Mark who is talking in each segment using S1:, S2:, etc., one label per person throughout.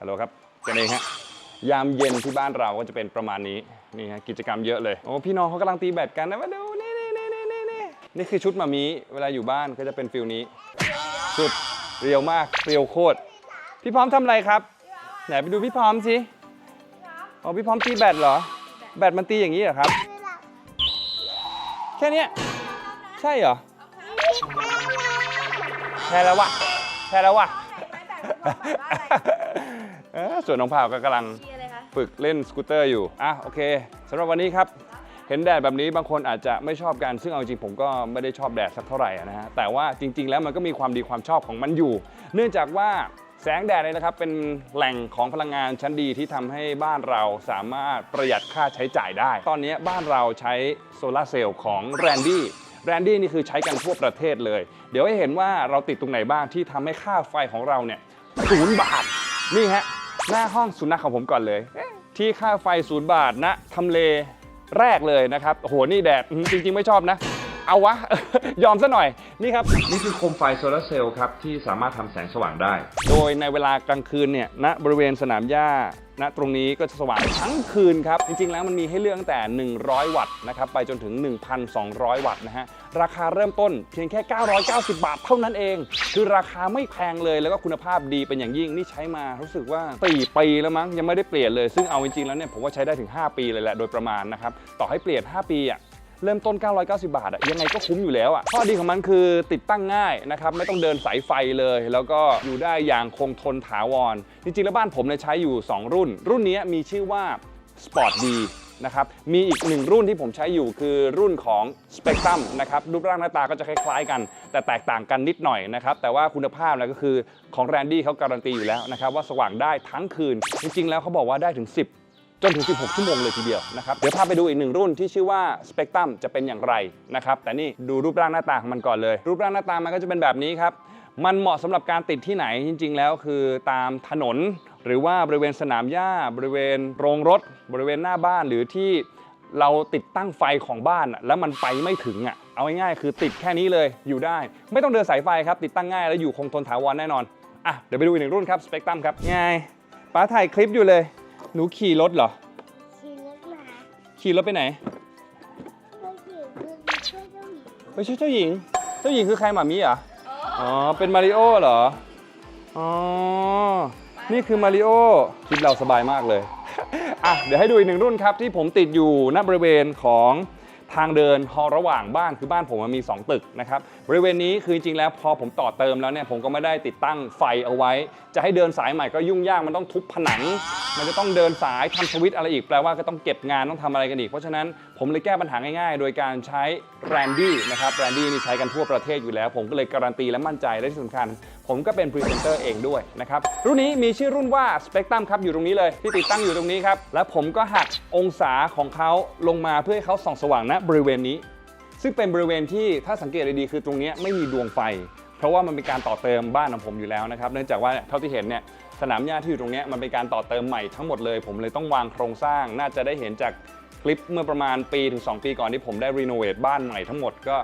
S1: ฮัลโหลครับกันเองฮะยามเย็นที่บ้านเราก็จะเป็นประมาณนี้นี่ฮะกิจกรรมเยอะเลยโอ้พี่น้องเขากำลังตีแบดกันนะมาดูนี่นี่นี่นี่นี่นี่นี่คือชุดมามีเวลาอยู่บ้านก็จะเป็นฟิลนี้ สุดเรียวมากเรียวโคตรพี่พร้อมทำอะไรครับไหนไปดูพี่พร้อมสิอ๋อพี่พร้อมตีแบดเหรอ แบดมันตีอย่างนี้เหรอครับ แค่เนี้ยใช่เหรอแพ้แล้ววะแพ้แล้ววะเออส่วนน้องพาวก็กำลัง
S2: มีอะไรคะ
S1: ฝึกเล่นสกูตเตอร์อยู่ อะโอเคสำหรับวันนี้ครับ เห็นแดดแบบนี้บางคนอาจจะไม่ชอบกัน ซึ่งเอาจริงผมก็ไม่ได้ชอบแดดสักเท่าไหร่นะฮะ แต่ว่าจริง ๆ แล้วมันก็มีความดีความชอบของมันอยู่ เนื่องจากว่าแสงแดดเนี่ยนะครับเป็นแหล่งของพลังงานชั้นดีที่ทำให้บ้านเราสามารถประหยัดค่าใช้จ่ายได้ ตอนนี้บ้านเราใช้โซลาร์เซลล์ของแรนดี้แรนดี้นี่คือใช้กันทั่วประเทศเลย เดี๋ยวให้เห็นว่าเราติดตรงไหนบ้างที่ทำให้ค่าไฟของเราเนี่ยศูนย์บาท นี่ฮะ หน้าห้องสุนัขของผมก่อนเลย ที่ค่าไฟศูนย์บาทนะทำเลแรกเลยนะครับโอ้โหนี่แดดอืมจริง ๆ ไม่ชอบนะ เอาวะ ยอมซะหน่อยนี่ครับ นี่คือโคมไฟโซลาร์เซลล์ครับ ที่สามารถทำแสงสว่างได้ โดยในเวลากลางคืนเนี่ยณบริเวณสนามหญ้า ณตรงนี้ก็จะสว่างทั้งคืนครับ จริงๆ แล้วมันมีให้เลือกตั้งแต่ 100 วัตต์นะครับไปจนถึง 1,200 วัตต์นะฮะราคาเริ่มต้นเพียงแค่ 990 บาทเท่านั้นเอง คือราคาไม่แพงเลยแล้วก็คุณภาพดีเป็นอย่างยิ่งนี่ใช้มารู้สึกว่า4ปีแล้วมั้งยังไม่ได้เปลี่ยนเลยซึ่งเอาจริงๆแล้วเนี่ยผมว่าใช้ได้ถึง 5 ปีเลยแหละโดยประมาณนะครับต่อให้เปลี่ยน 5 ปีอะ เริ่มต้น 990 บาทอะยังไงก็คุ้มอยู่แล้วอะข้อดีของมันคือติดตั้งง่ายนะครับไม่ต้องเดินสายไฟเลย แล้วก็อยู่ได้อย่างคงทนถาวร จริงๆแล้วบ้านผมเนี่ยใช้อยู่ 2 รุ่น รุ่นนี้มีชื่อว่า Sport D นะครับ มีอีกหนึ่งรุ่นที่ผมใช้อยู่คือรุ่นของ Spectrum นะครับ รูปร่างหน้าตาก็จะคล้ายๆกัน แต่แตกต่างกันนิดหน่อยนะครับ แต่ว่าคุณภาพนะก็คือของ Randy เขาการันตีอยู่แล้วนะครับ ว่าสว่างได้ทั้งคืน จริงๆแล้วเขาบอกว่าได้ถึง 10 จนถึง 16 ชั่วโมงเลยทีเดียวนะครับ เดี๋ยวพาไปดูอีกหนึ่งรุ่นที่ชื่อว่า Spectrum จะเป็นอย่างไรนะครับ แต่นี่ดูรูปร่างหน้าตาของมันก่อนเลย รูปร่างหน้าตามันก็จะเป็นแบบนี้ครับ มันเหมาะสำหรับการติดที่ไหนจริง ๆ แล้วคือตามถนน หรือว่าบริเวณสนามหญ้า บริเวณโรงรถ บริเวณหน้าบ้านหรือที่เราติดตั้งไฟของบ้านแล้วมันไปไม่ถึงอะเอาง่ายๆคือติดแค่นี้เลยอยู่ได้ ไม่ต้องเดินสายไฟครับ ติดตั้งง่ายแล้วอยู่คงทนถาวรแน่นอนอะเดี๋ยวไปดูอีกหนึ่งรุ่นครับ Spectrum ครับไงป้าถ่ายคลิปอยู่เลย หนูขี่รถเหรอ
S2: ขี่รถมา
S1: ขี่รถไปไหน
S2: ก็ขี่รถมาช่วยเจ้าหญิง
S1: ไปช่วยเจ้าหญิง เจ้าหญิงคือใครหมามีเหรอ อ๋อ เป็นมาริโอเหรอ อ๋อ นี่คือมาริโอคลิปเราสบายมากเลย อะ เดี๋ยวให้ดูอีกหนึ่งรุ่นครับ ที่ผมติดอยู่ณบริเวณของทางเดินฮอลระหว่างบ้านคือบ้านผมมันมี 2 ตึกนะครับ บริเวณนี้คือจริงๆแล้วพอผมต่อเติมแล้วเนี่ยผมก็ไม่ได้ติดตั้งไฟเอาไว้ จะให้เดินสายใหม่ก็ยุ่งยากมันต้องทุบผนัง มันจะต้องเดินสายทำสวิตช์อะไรอีกแปลว่าก็ต้องเก็บงานต้องทำอะไรกันอีก เพราะฉะนั้นผมเลยแก้ปัญหาง่ายๆ โดยการใช้แรนดี้นะครับแรนดี้นี่ใช้กันทั่วประเทศอยู่แล้ว ผมก็เลยการันตีและมั่นใจและที่สำคัญ ผมก็เป็นพรีเซนเตอร์เองด้วยนะครับรุ่นนี้มีชื่อรุ่นว่า Spectrum ครับอยู่ตรงนี้เลยที่ติดตั้งอยู่ตรงนี้ครับและผมก็หักองศาของเขาลงมาเพื่อให้เขาส่องสว่างณบริเวณนี้ ซึ่งเป็นบริเวณที่ถ้าสังเกตดีๆคือตรงนี้ไม่มีดวงไฟ เพราะว่ามันเป็นการต่อเติมบ้านของผมอยู่แล้วนะครับเนื่องจากว่าเท่าที่เห็นเนี่ยสนามหญ้าที่อยู่ตรงนี้มันเป็นการต่อเติมใหม่ทั้งหมดเลย ผมเลยต้องวางโครงสร้าง น่าจะได้เห็นจากคลิปเมื่อประมาณปีถึง 2 ปีก่อนที่ผมได้รีโนเวทบ้านใหม่ทั้งหมดก็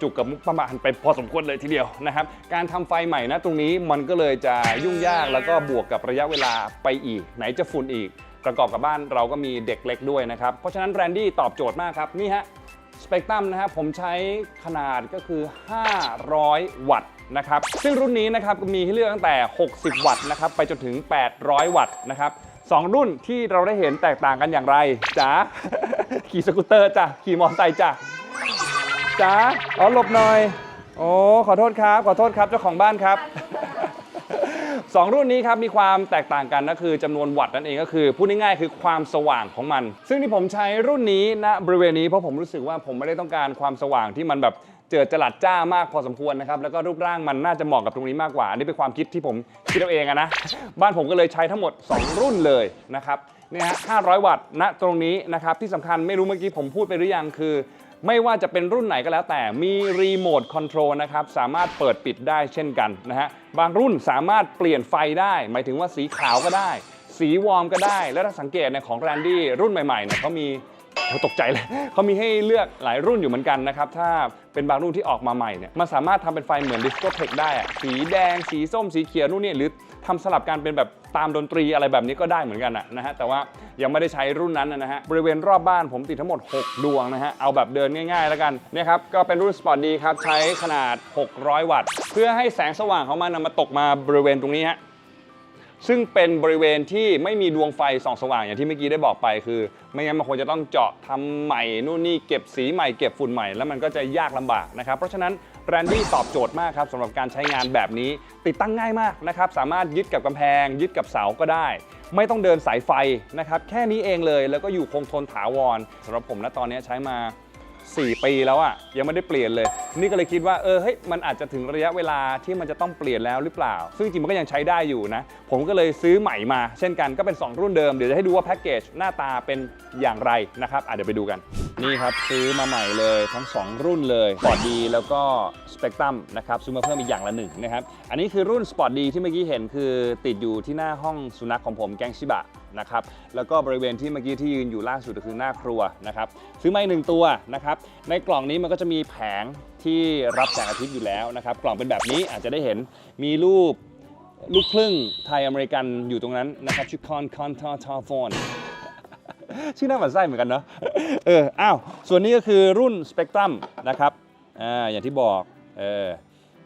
S1: จุกกับมุกประมาณไปพอสมควรเลยทีเดียวนะครับ การทำไฟใหม่นะตรงนี้มันก็เลยจะยุ่งยากแล้วก็บวกกับระยะเวลาไปอีก ไหนจะฝุ่นอีก ประกอบกับบ้านเราก็มีเด็กเล็กด้วยนะครับ เพราะฉะนั้นแรนดี้ตอบโจทย์มากครับ นี่ฮะ สเปกตรัมนะครับผมใช้ขนาดก็คือ 500 วัตต์นะครับซึ่งรุ่นนี้นะครับมีให้เลือกตั้งแต่ 60 วัตต์นะครับไปจนถึง 800 วัตต์นะครับสองรุ่นที่เราได้เห็นแตกต่างกันอย่างไรจ๋าขี่สกูตเตอร์จ้ะขี่มอเตอร์ไซค์จ้ะจ๋าอ๋อหลบหน่อย โอ้ขอโทษครับ ขอโทษครับเจ้าของบ้านครับ สองรุ่นนี้ครับมีความแตกต่างกันก็คือจำนวนวัตต์นั่นเองก็คือพูดง่ายๆคือความสว่างของมัน ซึ่งที่ผมใช้รุ่นนี้ณบริเวณนี้เพราะผมรู้สึกว่าผมไม่ได้ต้องการความสว่างที่มันแบบเจิดจรัสจ้ามากพอสมควรนะครับแล้วก็รูปร่างมันน่าจะเหมาะกับตรงนี้มากกว่า อันนี้เป็นความคิดที่ผมคิดเอาเองอะนะบ้านผมก็เลยใช้ทั้งหมด 2 รุ่นเลยนะครับเนี่ยฮะ500 วัตต์ณตรงนี้นะครับที่สำคัญไม่รู้เมื่อกี้ผมพูดไปหรือยังคือ ไม่ว่าจะเป็นรุ่นไหนก็แล้วแต่มีรีโมทคอนโทรลนะครับสามารถเปิดปิดได้เช่นกันนะฮะบางรุ่นสามารถเปลี่ยนไฟได้ หมายถึงว่าสีขาวก็ได้ สีวอร์มก็ได้ แล้วถ้าสังเกตในของแรนดี้รุ่นใหม่ๆเนี่ยเขามี ตกใจเลยเขามีให้เลือกหลายรุ่นอยู่เหมือนกันนะครับ ถ้าเป็นบางรุ่นที่ออกมาใหม่เนี่ยมันสามารถทำเป็นไฟเหมือนดิสโกเทคได้อะสีแดง สีส้ม สีเขียวนู่นนี่หรือทำสลับกันเป็นแบบตามดนตรีอะไรแบบนี้ก็ได้เหมือนกันะนะฮะแต่ว่ายังไม่ได้ใช้รุ่นนั้นนะฮะบริเวณรอบบ้านผมติดทั้งหมด 6 ดวงนะฮะเอาแบบเดินง่ายๆแล้วกันเนี่ยครับก็เป็นรุ่นสปอร์ตดีครับใช้ขนาด 600 วัตต์ เพื่อให้แสงสว่างของมันนะมาตกมาบริเวณตรงนี้ฮะ ซึ่งเป็นบริเวณที่ไม่มีดวงไฟส่องสว่างอย่างที่เมื่อกี้ได้บอกไปคือ ไม่งั้นมันควรจะต้องเจาะทำใหม่นู่นนี่เก็บสีใหม่เก็บฝุ่นใหม่แล้วมันก็จะยากลำบากนะครับ เพราะฉะนั้นแรนดี้ตอบโจทย์มากครับสำหรับการใช้งานแบบนี้ ติดตั้งง่ายมากนะครับ สามารถยึดกับกำแพง ยึดกับเสาก็ได้ ไม่ต้องเดินสายไฟนะครับแค่นี้เองเลยแล้วก็อยู่คงทนถาวรสำหรับผมนะตอนนี้ใช้มา 4 ปีแล้วอะยังไม่ได้เปลี่ยนเลย นี่ก็เลยคิดว่าเออเฮ้ยมันอาจจะถึงระยะเวลาที่มันจะต้องเปลี่ยนแล้วหรือเปล่า ซึ่งจริงมันก็ยังใช้ได้อยู่นะ ผมก็เลยซื้อใหม่มา เช่นกันก็เป็น 2 รุ่นเดิมเดี๋ยวจะให้ดูว่าแพ็กเกจหน้าตาเป็นอย่างไรนะครับอะเดี๋ยวไปดูกัน นี่ครับซื้อมาใหม่เลยทั้ง 2 รุ่นเลย Sport D แล้วก็ Spectrum นะครับซื้อมาเพิ่มอีกอย่างละหนึ่งนะครับ อันนี้คือรุ่น Sport D ที่เมื่อกี้เห็นคือติดอยู่ที่หน้าห้องสุนัขของผมแกงชิบะนะครับแล้วก็บริเวณที่เมื่อกี้ที่ยืนอยู่ล่าสุดก็คือหน้าครัวนะครับซื้อมาอีกหนึ่งตัวนะครับในกล่องนี้มันก็จะมีแผงที่รับแสงอาทิตย์อยู่แล้วนะครับกล่องเป็นแบบนี้อาจจะได้เห็นมีรูปลูกครึ่งไทยอเมริกันอยู่ตรงนั้นนะครับชื่อคอนคอนทอทอฟอน ชื่อหน้าหมันไส้เหมือนกันเนาะเอออ้าวส่วนนี้ก็คือรุ่น Spectrum นะครับอ่าอย่างที่บอกเออ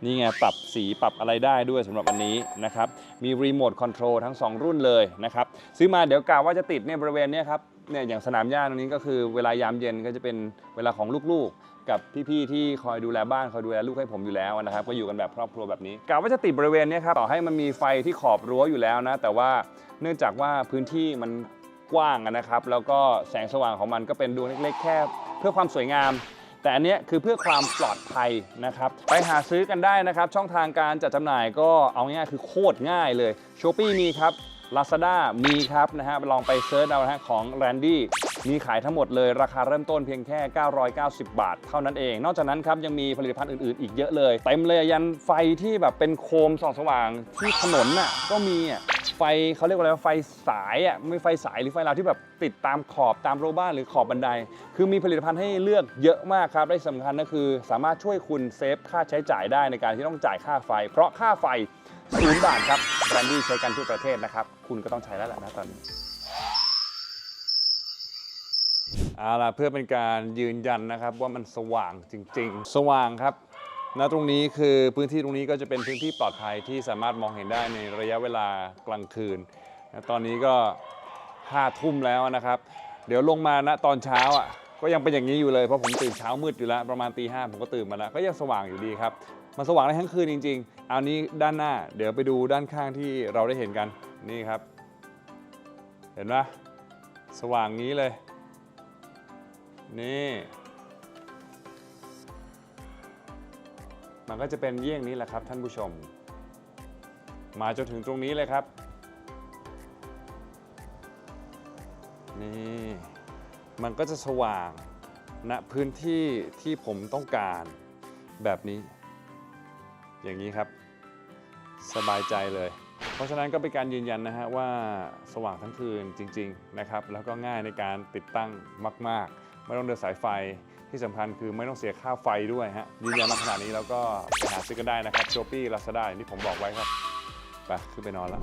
S1: นี่ไงปรับสีปรับอะไรได้ด้วยสำหรับอันนี้นะครับ มีรีโมทคอนโทรลทั้ง 2 รุ่นเลยนะครับ ซื้อมาเดี๋ยวกะว่าจะติดเนี่ยบริเวณเนี้ยครับเนี่ยอย่างสนามหญ้าตรงนี้ก็คือเวลายามเย็นก็จะเป็นเวลาของลูกๆ กับพี่ๆที่คอยดูแลบ้านคอยดูแลลูกให้ผมอยู่แล้วนะครับ ก็อยู่กันแบบครอบครัวแบบนี้กะว่าจะติดบริเวณเนี้ยครับต่อให้มันมีไฟที่ขอบรั้วอยู่แล้วนะ แต่ว่าเนื่องจากว่าพื้นที่มัน กว้างนะครับ แล้วก็แสงสว่างของมันก็เป็นดวงเล็กๆ แค่เพื่อความสวยงาม แต่อันนี้คือเพื่อความปลอดภัยนะครับ ไปหาซื้อกันได้นะครับ ช่องทางการจัดจำหน่ายก็เอาง่ายคือโคตรง่ายเลย s h อ p e e มีครับ Lazada มีครับนะฮะลองไปเซิร์ชเอานะฮะของ Randy มีขายทั้งหมดเลยราคาเริ่มต้นเพียงแค่ 990 บาท เท่านั้นเอง นอกจากนั้นครับยังมีผลิตภัณฑ์อื่นๆ อีกเยอะเลย เต็มเลยยันไฟที่แบบเป็นโคมส่องสว่างที่ถนนน่ะก็มีอะ ไฟเขาเรียกว่าอะไรว่าไฟสายอะไม่ไฟสายหรือไฟลาวที่แบบติดตามขอบตามโรบ้านหรือขอบบันได คือมีผลิตภัณฑ์ให้เลือกเยอะมากครับได้สำคัญก็คือ สามารถช่วยคุณเซฟค่าใช้จ่ายได้ในการที่ต้องจ่ายค่าไฟ เพราะค่าไฟศูนย์บาทครับแบรนดี้ใช้กันทั่วประเทศนะครับ คุณก็ต้องใช้แล้วแหละนะตอนนี้เอาล่ะเพื่อเป็นการยืนยันนะครับว่ามันสว่างจริง ๆ สว่างครับ ณตรงนี้คือพื้นที่ตรงนี้ก็จะเป็นพื้นที่ปลอดภัยที่สามารถมองเห็นได้ในระยะเวลากลางคืนนะตอนนี้ก็ห้าทุ่มแล้วนะครับ เดี๋ยวลงมาณตอนเช้าอะก็ยังเป็นอย่างนี้อยู่เลยเพราะผมตื่นเช้ามืดอยู่แล้วประมาณตีห้าผมก็ตื่นมาแล้วก็ยังสว่างอยู่ดีครับมันสว่างได้ทั้งคืนจริง ๆ เอานี้ด้านหน้า เดี๋ยวไปดูด้านข้างที่เราได้เห็นกันนี่ครับ เห็นไหมสว่างนี้เลย นี่ มันก็จะเป็นเยี่ยงนี้แหละครับท่านผู้ชม มาจนถึงตรงนี้เลยครับ นี่มันก็จะสว่างณพื้นที่ที่ผมต้องการแบบนี้ อย่างนี้ครับ สบายใจเลย เพราะฉะนั้นก็เป็นการยืนยันนะฮะว่าสว่างทั้งคืนจริง ๆนะครับ แล้วก็ง่ายในการติดตั้งมาก ๆ ไม่ต้องเดินสายไฟ ที่สำคัญคือไม่ต้องเสียค่าไฟด้วยฮะยืนยันมาขนาดนี้แล้วก็ไปหาซื้อกันได้นะครับช้อ p e e Lazada อย่างที่ผมบอกไว้ครับไปขึ้นไปนอนแล้ว